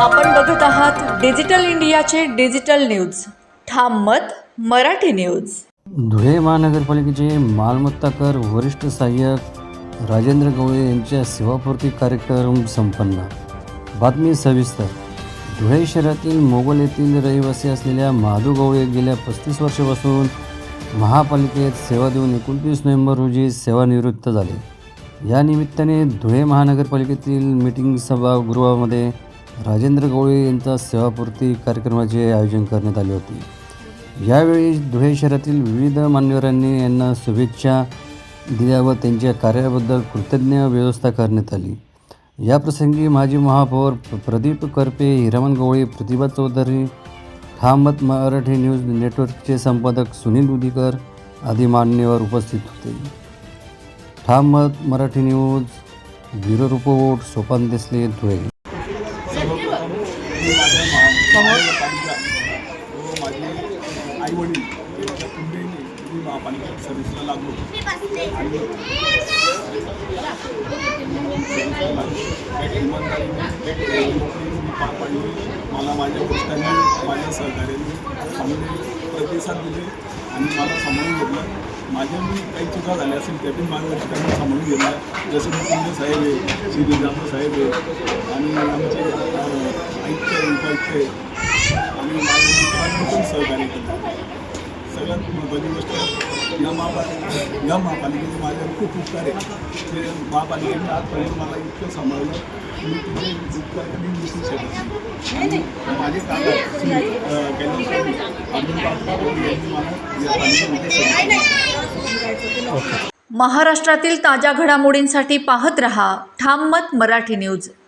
आपण बघत आहात डिजिटल इंडियाचे डिजिटल न्यूज. ठाम मत मराठी न्यूज. धुळे महानगरपालिकेचे मालमत्ता कर वरिष्ठ सहाय्यक राजेंद्र गवळे यांच्या सेवापूर्ती कार्यक्रम संपन्न. बातमी सविस्तर. धुळे शहरातील मोगल येथील रहिवासी असलेल्या महादू गवळे गेल्या पस्तीस वर्षापासून महापालिकेत सेवा देऊन एकोणतीस नोव्हेंबर रोजी सेवानिवृत्त झाले. या निमित्ताने धुळे महानगरपालिकेतील मीटिंग सभागृहामध्ये राजेंद्र गवळी यांचा सेवापूर्ती कार्यक्रमाचे आयोजन करण्यात आले होते. यावेळी धुळे शहरातील विविध मान्यवरांनी यांना शुभेच्छा दिल्या व त्यांच्या कार्याबद्दल कृतज्ञ व्यवस्था करण्यात आली. याप्रसंगी माजी महापौर प्रदीप करपे हिरामन गवळी प्रतिभा चौधरी ठामत मराठी न्यूज नेटवर्कचे संपादक सुनील उदीकर आदी मान्यवर उपस्थित होते. Thamat Marathi news bureau report Sopan Desle Dhule. सर्वप्रथम व माझे आई वडील यांच्या कुंडलीने मी महापालिका सर्व्हिसला लागलो आणि पार पाडली मला माझ्या वरिष्ठांनी माझ्या सहकार्याने चांगले प्रतिसाद दिले आणि मला सांभाळून घेतलं माझ्या मी काही चुका झाल्या असेल त्यातून माझ्या वरिष्ठांनी सांभाळून घेतलं जसं मी कुंडे साहेब आहे श्री जाधव साहेब आहे आणि आमचे अं, आयुक्त उपायुक्त आणि माझ्या पण सहकार्य केलं. सगळ्यात महत्त्वाची गोष्ट या महापालिका या महापालिकेचे माझ्यावर खूप उपकार आहे ते महापालिकेने आजपर्यंत मला इतकं सांभाळलं. मी तिथे उपकार कधी दिसू शकत नाही माझे काका अब्दुल यांनी मला या पालिकेमध्ये महाराष्ट्रातील ताज्या घडामोडींसाठी पाहत रहा. ठाम मत मराठी न्यूज.